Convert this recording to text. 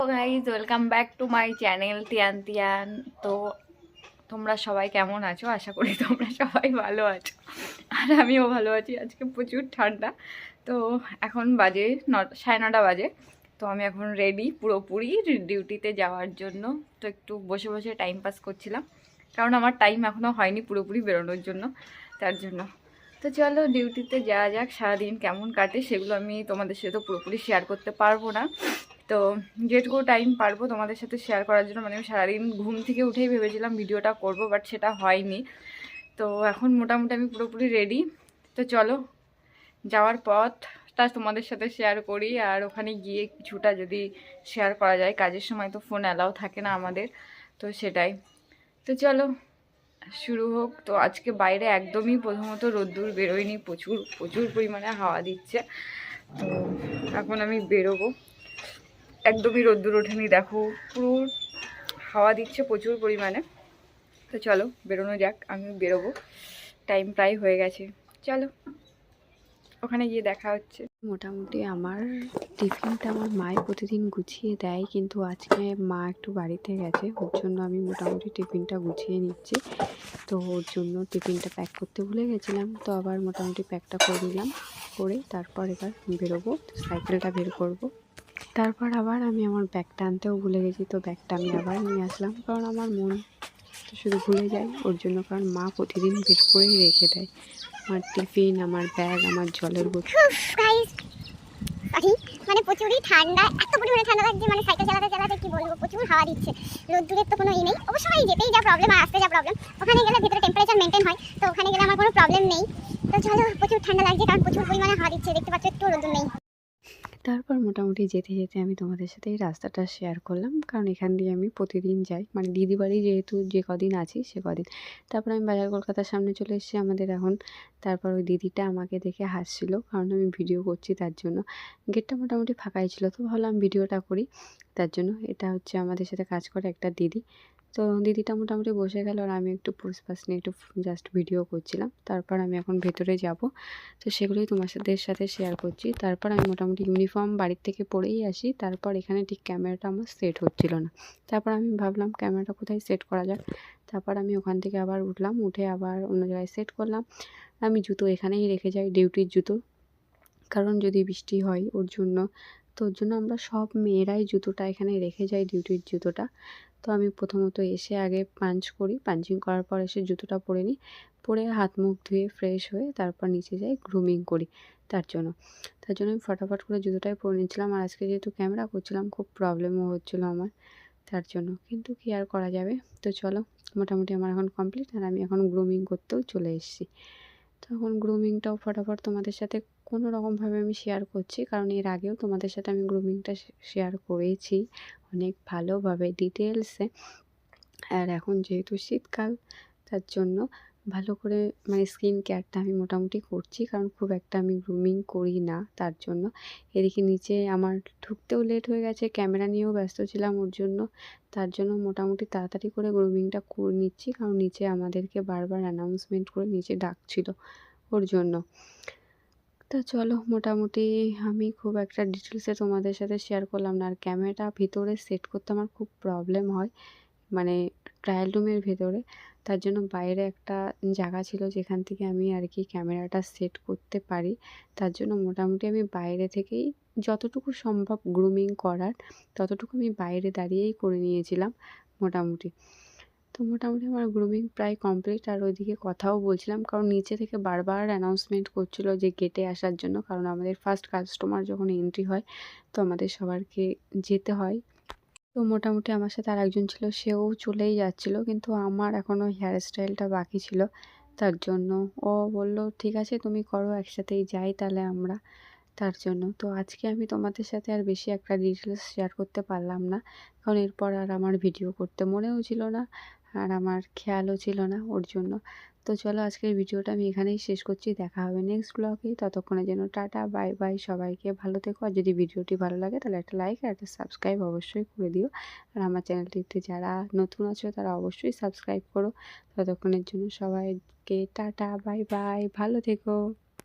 Guys welcome back to my channel Tian তিয়ান তো তোমরা সবাই কেমন আছো? আশা করি তোমরা সবাই ভালো আছো। আর আমিও ভালো আছি। আজকে প্রচুর ঠান্ডা। তো এখন বাজে ন সাড়ে নটা বাজে। তো আমি এখন রেডি পুরোপুরি ডিউটিতে যাওয়ার জন্য। তো একটু বসে বসে টাইম পাস করছিলাম। কারণ আমার টাইম এখনও হয়নি পুরোপুরি বেরোনোর জন্য। তার জন্য। তো চলো ডিউটিতে যাওয়া যাক। সারাদিন কেমন কাটে সেগুলো আমি তোমাদের সাথে তো পুরোপুরি শেয়ার করতে পারব না। তো যেটুকু টাইম পারব তোমাদের সাথে শেয়ার করার জন্য মানে আমি সারাদিন ঘুম থেকে উঠেই ভেবেছিলাম ভিডিওটা করব বাট সেটা হয়নি। তো এখন মোটামুটি আমি পুরোপুরি রেডি তো চলো, যাওয়ার পথটা তোমাদের সাথে শেয়ার করি, আর ওখানে গিয়ে কিছুটা যদি শেয়ার করা যায়, কাজের সময় তো ফোন অ্যালাও থাকে না আমাদের, তো সেটাই। তো চলো, শুরু হোক। তো আজকে বাইরে একদমই প্রথমত রোদ্দুর বেরোয়নি, প্রচুর প্রচুর পরিমাণে হাওয়া দিচ্ছে। তো এখন আমি বেরোবো। একদমই রোদ্দুর ওঠেনি, দেখো। পুরো হাওয়া দিচ্ছে প্রচুর পরিমাণে। তো চলো, বেরোনো যাক আমি বেরোবো। টাইম প্রায় হয়ে গেছে। চলো, ওখানে গিয়ে দেখা হচ্ছে। মোটামুটি আমার টিফিনটা আমার মায় প্রতিদিন গুছিয়ে দেয়, কিন্তু আজকে মা একটু বাড়িতে গেছে। ওর জন্য আমি মোটামুটি টিফিনটা গুছিয়ে নিচ্ছি। তো ওর জন্য টিফিনটা প্যাক করতে ভুলে গেছিলাম, তো আবার মোটামুটি প্যাকটা করে নিলাম। করে তারপর এবার বেরোবো, সাইকেলটা বের করব। তারপর আবার আমি আমার ব্যাগটা আনতেও ভুলে গেছি, তো ব্যাগটা আমি আবার নিয়ে আসলাম। কারণ আমার মন তো শুধু ভুলে যায়, ওর জন্য কারণ মা প্রতিদিন বের করেই রেখে দেয়। আমার টিফিন, আমার ব্যাগ, আমার জলের বোতল। মানে প্রচুরই ঠান্ডা, এত পরিমাণে ঠান্ডা লাগছে মানে সাইকেল চালাতে চালাতে কি বলব, প্রচুর হাওয়া দিচ্ছে। রোদ্দুরের তো কোনো ই নেই, অবশ্য এই যেতেই যা প্রবলেম আর আসতে যা প্রবলেম ওখানে গেলে ভিতরে টেম্পারেচার মেনটেন হয়, তো ওখানে গেলে আমার কোনো প্রবলেম নেই। তো চলো, প্রচুর ঠান্ডা লাগছে, কারণ প্রচুর পরিমাণে হাওয়া দিচ্ছে, দেখতে পাচ্ছ, একটু রোদ্দুর নেই। তারপর মোটামুটি যেতে যেতে আমি তোমাদের সাথে এই রাস্তাটা শেয়ার করলাম। কারণ এখান দিয়ে আমি প্রতিদিন যাই। মানে দিদি বাড়ি যেহেতু যে কদিন আছি, সে কদিন। তারপর আমি বাজার কলকাতার সামনে চলে এসেছি আমাদের এখন। তারপর ওই দিদিটা আমাকে দেখে হাসছিল। কারণ আমি ভিডিও করছি তার জন্য। গেটটা মোটামুটি ফাঁকাই ছিল। তো ভাবলাম ভিডিওটা করি। তার জন্য এটা হচ্ছে আমাদের সাথে কাজ করে একটা দিদি। তো দিদিটা মোটামুটি বসে গেল আর আমি একটু পোস্ট পাস নিয়ে একটু জাস্ট ভিডিও করছিলাম। তারপর আমি এখন ভেতরে যাব। তো সেগুলোই সাথে সাথে শেয়ার করছি। তারপর আমি মোটামুটি ইউনিফর্ম বাড়ির থেকে পরেই আসি। তারপর এখানে ঠিক ক্যামেরাটা আমার সেট হচ্ছিল না। তারপর আমি ভাবলাম ক্যামেরাটা কোথায় সেট করা যাক? তারপর আমি ওখান থেকে আবার উঠলাম। উঠে আবার অন্য জায়গায় সেট করলাম। আমি জুতো এখানেই রেখে যাই ডিউটির জুতো। কারণ যদি বৃষ্টি হয় ওর জন্য তো ওর জন্য আমরা সব মেয়েরাই জুতোটা এখানে রেখে যাই ডিউটির জুতোটা। তো আমি প্রথমত এসে আগে পাঞ্চ করি, পাঞ্চিং করার পর এসে জুতোটা পরে নিই। পরে হাত মুখ ধুয়ে ফ্রেশ হয়ে তারপর নিচে যাই গ্রুমিং করি তার জন্য। তার জন্য আমি ফটাফট করে জুতোটাই পরে নিচ্ছিলাম আর আজকে যেহেতু ক্যামেরা করছিলাম খুব প্রবলেমও হচ্ছিল আমার তার জন্য। কিন্তু কি আর করা যাবে? তো চলো মোটামুটি আমার এখন কমপ্লিট আর আমি এখন গ্রুমিং করতেও চলে এসেছি। তখন গ্রুমিংটাও ফটাফট তোমাদের সাথে কোনো রকমভাবে আমি শেয়ার করছি। কারণ এর আগেও তোমাদের সাথে আমি গ্রুমিংটা শেয়ার করেছি অনেক ভালোভাবে ডিটেলসে আর এখন যেহেতু শীতকাল, তার জন্য ভালো করে মানে স্কিন কেয়ারটা আমি মোটামুটি করছি, কারণ খুব একটা আমি গ্রুমিং করি না তার জন্য। এদিকে নিচে আমার ঢুকতেও লেট হয়ে গেছে ক্যামেরা নিয়েও ব্যস্ত ছিলাম ওর জন্য। তার জন্য মোটামুটি তাড়াতাড়ি করে গ্রুমিংটা করে নিচ্ছি, কারণ নিচে আমাদেরকে বারবার অ্যানাউন্সমেন্ট করে নিচে ডাকছিল ওর জন্য। তা চলো, মোটামুটি আমি খুব একটা ডিটেলসে তোমাদের সাথে শেয়ার করলাম না। আর ক্যামেরাটা ভিতরে সেট করতে আমার খুব প্রবলেম হয় মানে ট্রায়াল রুমের ভেতরে। তার জন্য বাইরে একটা জায়গা ছিল যেখান থেকে আমি আর কি ক্যামেরাটা সেট করতে পারি। তার জন্য মোটামুটি আমি বাইরে থেকেই যতটুকু সম্ভব গ্রুমিং করার ততটুকু আমি বাইরে দাঁড়িয়েই করে নিয়েছিলাম মোটামুটি। তো মোটামুটি আমার গ্রুমিং প্রায় কমপ্লিট আর ওইদিকে কথাও বলছিলাম কারণ নিচে থেকে বারবার অ্যানাউন্সমেন্ট করছিল যে গেটে আসার জন্য কারণ আমাদের ফার্স্ট কাস্টমার যখন এন্ট্রি হয় তো আমাদের সবারকে যেতে হয়। তো মোটামুটি আমার সাথে আর একজন ছিল, সেও চলেই যাচ্ছিল। কিন্তু আমার এখনও হেয়ার স্টাইলটা বাকি ছিল। তার জন্য ও বলল, ঠিক আছে, তুমি করো, একসাথেই যাই তাহলে আমরা। তার জন্য। তো আজকে আমি তোমাদের সাথে আর বেশি একটা ডিটেলস শেয়ার করতে পারলাম না। কারণ এরপর আর আমার ভিডিও করতে মনেও ছিল না, আর আমার খেয়ালও ছিল না ওর জন্য। তো চলো আজকের ভিডিওটা আমি এখানেই শেষ করছি। দেখা হবে নেক্সট ব্লগে ততক্ষণে যেন টাটা বাই বাই সবাইকে। ভালো থেকো। আর যদি ভিডিওটি ভালো লাগে, তাহলে একটা লাইক আর একটা সাবস্ক্রাইব অবশ্যই করে দিও। আর আমার চ্যানেলটিতে যারা নতুন আছো, তারা অবশ্যই সাবস্ক্রাইব করো। ততক্ষণের জন্য সবাইকে টাটা বাই বাই ভালো থেকো।